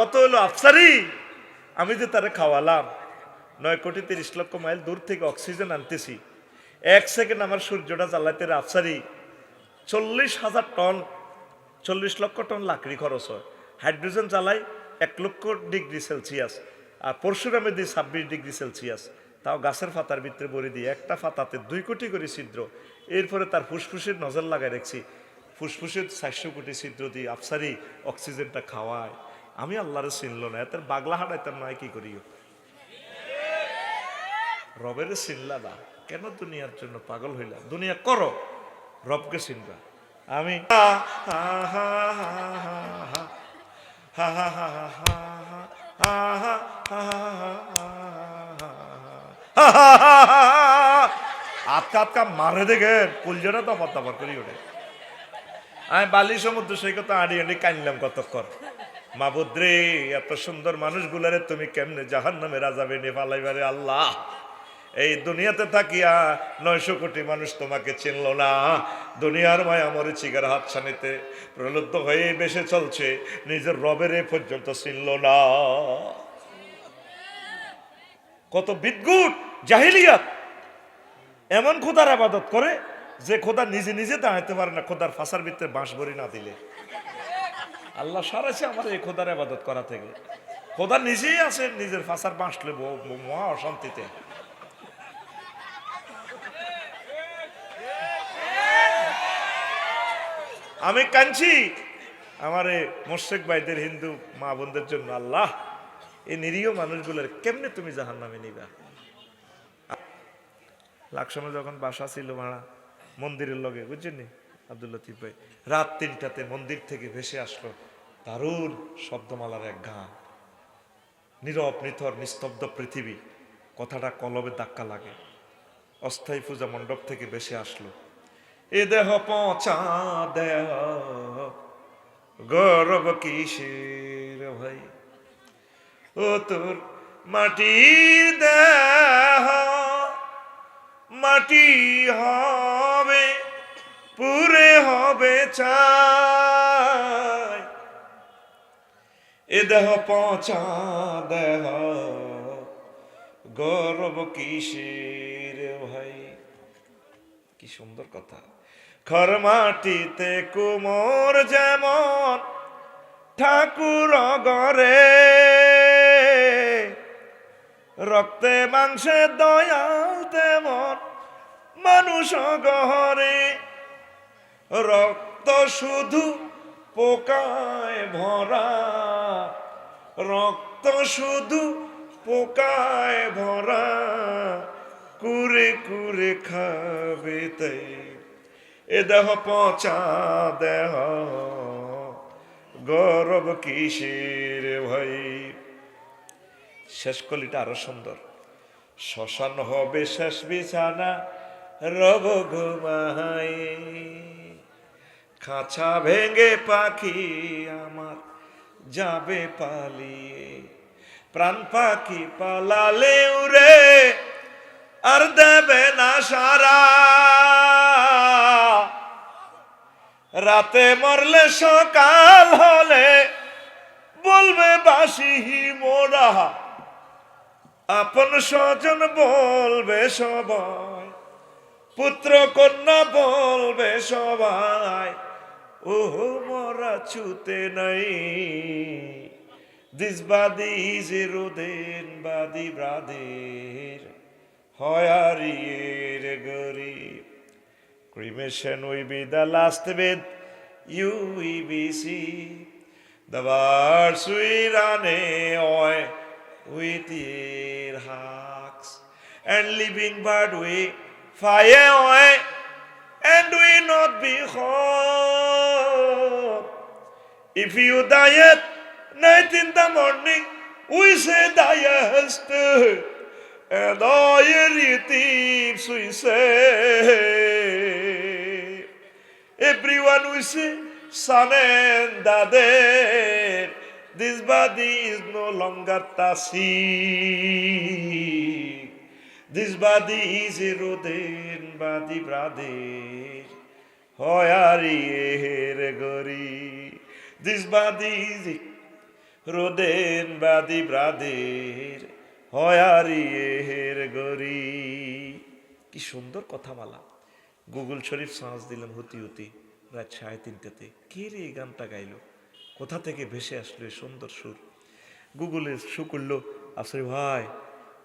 কত হলো? আফসারি! আমি যে তারে খাওয়ালাম, নয় কোটি তিরিশ লক্ষ মাইল দূর থেকে অক্সিজেন আনতেছি। এক সেকেন্ড আমার সূর্যটা জ্বালাইতে আফসারি। চল্লিশ হাজার টন, চল্লিশ লক্ষ টন লাকড়ি খরচ হয়। হাইড্রোজেন জ্বালাই এক লক্ষ ডিগ্রি সেলসিয়াস। আর পরশুরামে দিই ছাব্বিশ ডিগ্রি সেলসিয়াস। তাও গাছের ফাতার ভিতরে বলে দিই একটা ফাতাতে দুই কোটি করে ছিদ্র। এরপরে তার ফুসফুসের নজর লাগাই রাখছি। ফুসফুসের চারশো কোটি ছিদ্র দিয়ে আফসারি অক্সিজেনটা খাওয়ায়। আমি আল্লাহরে চিনল না এত বাগলা হাঁটাইতাম নয় কি করিও রবের চিনলা না কেন দুনিয়ার জন্য পাগল হইলা দুনিয়া করো রবকে চিনবা আমি আটকা আটকা মারে দেখেন কুলজোটা তো তামার করি ওঠে আমি বালি সমুদ্র সৈকত আড়ি আড়ি কানলাম কতক্ষণ মাবুদ্রে, এত সুন্দর মানুষগুলারে তুমি কেমনে জাহান নামে রাজাবে নে পালাইবারে আল্লাহ? এই দুনিয়াতে থাকিয়া নয়শো কোটি মানুষ তোমাকে চিনল না। দুনিয়ার মায়া মরে চিগার হাত ছানিতে প্রলুব্ধ হয়ে বেসে চলছে, নিজের রবের এ পর্যন্ত চিনল না। কত বিদ্যুৎ, জাহিলিয়াত! এমন খোদার আবাদত করে যে খোদা নিজে নিজে দাঁড়াতে পারে না, খোদার ফাঁসার ভিতরে বাঁশ ভরি না দিলে। আল্লাহ সারাছে আমার এই খোদার আবাদত করা থেকে। খোদা নিজেই আছে, নিজের ফাঁসার বাঁশ লেব, মহা অশান্তিতে। আমি কাঁদছি, আমার এই মোশেক ভাইদের হিন্দু মা বোনদের জন্য, আল্লাহ, এই নিরীহ মানুষগুলোর কেমনে তুমি জাহান নামে নিবা লাকসমে যখন বাসা ছিল ভাড়া, মন্দিরের লগে, বুঝছেন আব্দুল লতিফ ভাই, রাত তিনটাতে মন্দির থেকে ভেসে আসলো। দারুণ শব্দমালার এক গান। নীরব, নিথর, নিস্তব্ধ পৃথিবী, কথাটা কলবে ধাক্কা লাগে। অস্থায়ী পূজা মণ্ডপ থেকে বেশি আসলো। এ দেহ পচা দেহ, গৌরব কিসের ভাই? ও তোর মাটির দেহ, মাটি হবে, পুরে হবে চাই দেহ পচা দেহ। গৌরব কিসের ভাই? কি সুন্দর কথা। খর মাটিতে কুমোর যেমন ঠাকুর গরে রক্তে মাংসে দয়াল তেমন মানুষ গহরে রক্ত শুধু পোকায় ভরা। রক্ত শুধু পোকায় ভরা, কুরে কুরে খাবে এ দেহ পচা দেহ, গৌরব কিসের ভাই? শেষ কলিটা আরও সুন্দর। শ্মশান হবে শেষ বিছানা, রব ঘুমাই খাঁচা ভেঙে পাখি আমার। যাবে পালিয়ে। প্রাণ পাখি পালালে উড়ে, আর দেবে না সারা। রাতে মরলে সকাল হলে বলবে বাসি মোরা। আপন স্বজন বলবে সবাই, পুত্র কন্যা বলবে সবাই। ও মরা ছুতে নাই দিস বাদি জিরুদেন বাদি brother হয়ারিয়ের will be the last with you we be see. The birds we run away with their hawks. And living bird we fly away and we not be home. If you die at night in the morning, we say diest. And all your thieves we say. Everyone we say, son and daughter, this body is no longer tasi. This body is eroded body brother. Hoyari gori. This body is রোদেন বাদি ব্রাদের, হয়ারি এর গরি। কি সুন্দর কথামালা Google শরীফ সাঁজ দিলাম হতি হতি, রাত সাড়ে তিনটাতে। কে রে এই গানটা গাইলো? কোথা থেকে ভেসে আসলো এই সুন্দর সুর? গুগলে শু করল আসরে ভাই,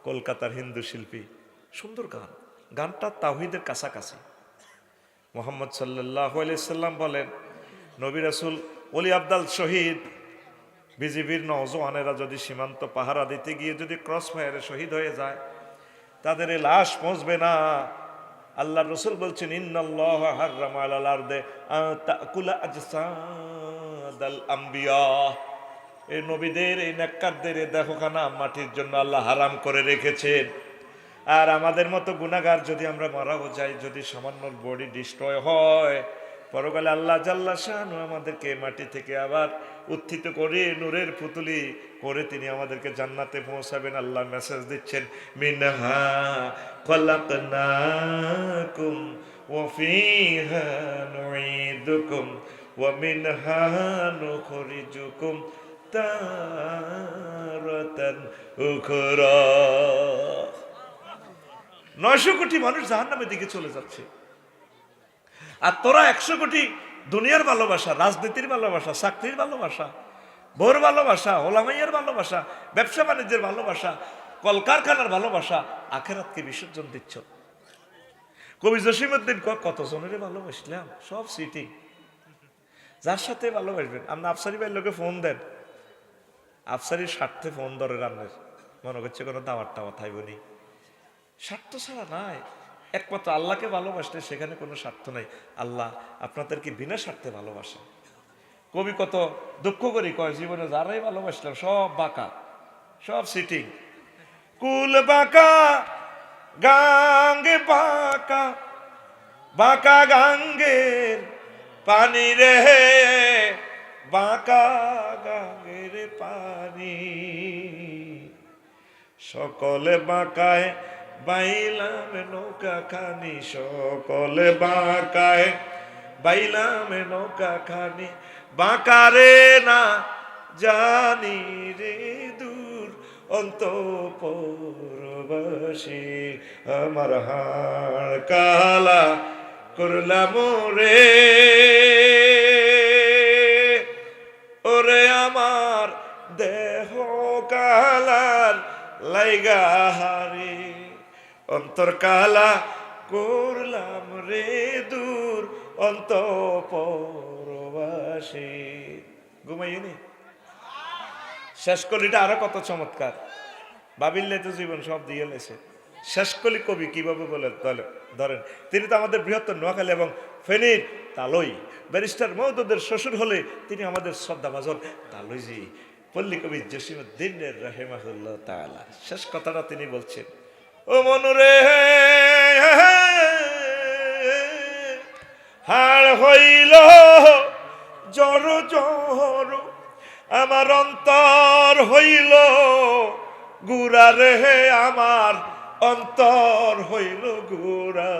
কলকাতার হিন্দু শিল্পী। সুন্দর গান। গানটা তাহিদের কাছাকাছি। মোহাম্মদ সাল্লাহ সাল্লাম বলেন, নবী রাসুল অলি আবদাল শহীদ, বিজিবির নওজওয়ানেরা যদি সীমান্ত পাহারা দিতে গিয়ে যদি ক্রস ফায়ারে শহীদ হয়ে যায়, তাদের লাশ পৌঁছবে না। আল্লাহ রসুল বলছেন এই নবীদের, এই নেককারদের দেখোখানা মাটির জন্য আল্লাহ হারাম করে রেখেছেন। আর আমাদের মতো গুণাগার যদি আমরা মারাও যাই, যদি সামান্য বডি ডিস্ট্রয় হয় পরকালে আল্লাহ জাল্লা শাহানু আমাদেরকে মাটি থেকে আবার উত্থিত করে নূরের পুতুলি করে তিনি আমাদেরকে জান্নাতে পৌঁছাবেন। আল্লাহ মেসেজ দিচ্ছেন, মিনহা নয়শো কোটি মানুষ জাহান নামের দিকে চলে যাচ্ছে। আর তোরা একশো কোটি দুনিয়ার ভালোবাসা, রাজনীতির ভালোবাসা, চাকরির ভালোবাসা বোর ভালোবাসা, ওলামাইয়ের ভালোবাসা, ব্যবসা বাণিজ্যের ভালোবাসা, কলকারখানার ভালোবাসা, আখেরাতকে বিসর্জন দিচ্ছ। কবি জসিমুদ্দিন কতজনের ভালোবাসলাম? সব সিটি। যার সাথে ভালোবাসবেন, আপনি আফসারি ভাইয়ের লোকে ফোন দেন। আফসারির স্বার্থে ফোন ধরে রান্নার। মনে করছে কোনো দাওয়ার টাওয়া থাইবনি স্বার্থ ছাড়া নাই। একমাত্র আল্লাহকে ভালোবাসলে সেখানে কোনো স্বার্থ নাই। আল্লাহ আপনাদেরকে বিনা স্বার্থে ভালোবাসে। কবি কত দুঃখ করি, কয়, জীবনে যারাই ভালোবাসলাম সব বাঁকা, সব সিটিং কুল বাঁকা, গাঙ্গে বাঁকা বাঁকা গাঙ্গের পানি রে, বাঁকা গাঙ্গের পানি। সকলে বাঁকায় বাইলাম নৌকা খানি সকলে বাঁকায়, বাইলাম নৌকা খানি বাঁকারে না জানি রে দূর অন্ত পরবাসী আমার হাড় কালা করলাম রে ওরে আমার দেহ কালার লাইগা হারে অন্তর কালা করলাম রে দূর অন্ত পরবাসী ঘুমাইনি শেষ কলিটা আরও কত চমৎকার। বাবিল্লে তো জীবন সব দিয়ে লেছে। শেষ কলি কবি কীভাবে বলে ধরে- ধরেন, তিনি তো আমাদের বৃহত্তর নোয়াখালী এবং ফেনীর তালই। ব্যারিস্টার মহদুদের শ্বশুর হলে তিনি আমাদের শ্রদ্ধা শ্রদ্ধাভাজন তালইজি পল্লী কবি জসিমুদ্দিন রাহেমাহুল্লাহ তাআলা। শেষ কথাটা তিনি বলছেন। ও মনুরে হাড় হইল জড় জড় আমার অন্তর হইল গুড়া রে, আমার অন্তর হইল গুড়া।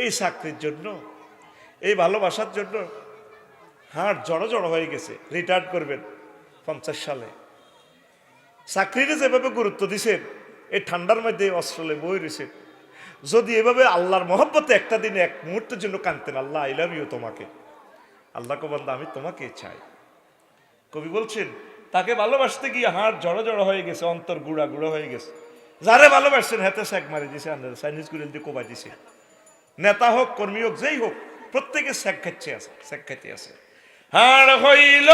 এই চাকরির জন্য, এই ভালোবাসার জন্য হাড় জড়ো জড়ো হয়ে গেছে রিটায়ার্ড করবেন পঞ্চাশ সালে। চাকরিতে যেভাবে গুরুত্ব দিছেন এই ঠান্ডার মধ্যে অস্ট্রেলে বই রয়েছে। যদি এভাবে আল্লাহর মহব্বতে একটা দিনে এক মুহূর্তের জন্য কানতেন আল্লাহ আই লাভ ইউ তোমাকে। আল্লাহ কবন্দা আমি তোমাকে চাই। কবি বলছেন, তাকে ভালোবাসতে গিয়ে হাড় জড়ো জড়ো হয়ে গেছে, অন্তর গুড়া গুঁড়ো হয়ে গেছে। যারে ভালোবাসছেন, হাতে শেক মারি দিছে, আন্দাজ চাইনিজ গুলিল দিয়ে কোবাই দিছে। নেতা হোক, কর্মী হোক, যেই হোক, প্রত্যেকে শেক খাচ্ছে আছে শেক খাইতে আছে। হাড় হইল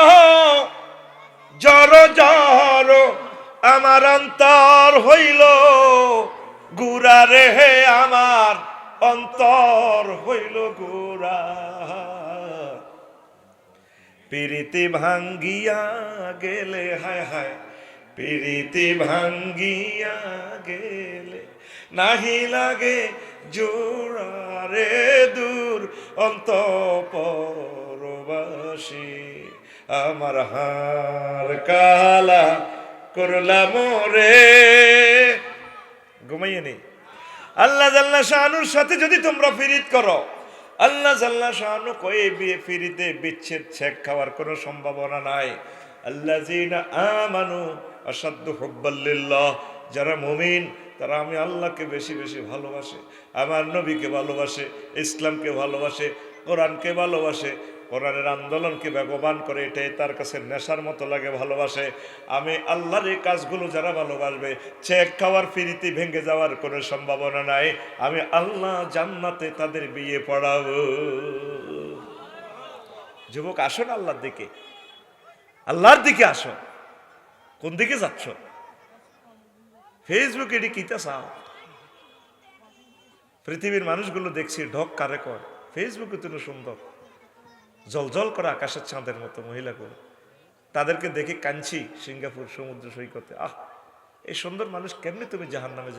জড় জড় আমার অন্তর হইল গুড়া রে আমার অন্তর হইল গুড়া। পিরিতি ভাঙ্গিয়া গেলে, হায় হায়, পিরিতি ভাঙ্গিয়া গেলে নাহি লাগে জোড়ারে দূর অন্ত পরবাসী আমার হার কালা করলাম রে। ঘুমাইয়ে নেই আল্লাহ জাল্লা শাহানুর সাথে যদি তোমরা ফিরিত করো, আল্লাহ জাল্লা শাহানু কয়ে বিয়ে ফিরিতে বিচ্ছেদ ছেক খাওয়ার কোনো সম্ভাবনা নাই। আল্লাযীনা আমানু আশাদ্দু হুব্বাল লিল্লাহ। যারা মুমিন, তারা আমি আল্লাহকে বেশি বেশি ভালোবাসে, আমার নবীকে ভালোবাসে, ইসলামকে ভালোবাসে, কোরআনকে ভালোবাসে কোরআনের আন্দোলনকে বেগবান করে, এটাই তার কাছে নেশার মতো লাগে, ভালোবাসে। আমি আল্লাহর এই কাজগুলো যারা ভালোবাসবে, চেক খাওয়ার ফিরিতি ভেঙে যাওয়ার কোনো সম্ভাবনা নাই। আমি আল্লাহ জান্নাতে তাদের বিয়ে পড়াবো। যুবক আসো না আল্লাহর দিকে। আল্লাহর দিকে আসো। কোন দিকে যাচ্ছ? ফেসবুকে এটি কিতা চাও? পৃথিবীর মানুষগুলো দেখছি, ঢক কারে কর। ফেসবুকে তুমি সুন্দর। জলজল করা আকাশের চাঁদের মতো মহিলাগুলো। তাদেরকে দেখে কাঞ্চি, সিঙ্গাপুর, সমুদ্র সৈকতে, আহ, এই সুন্দর মানুষ কেমনি তুমি জাহান নামে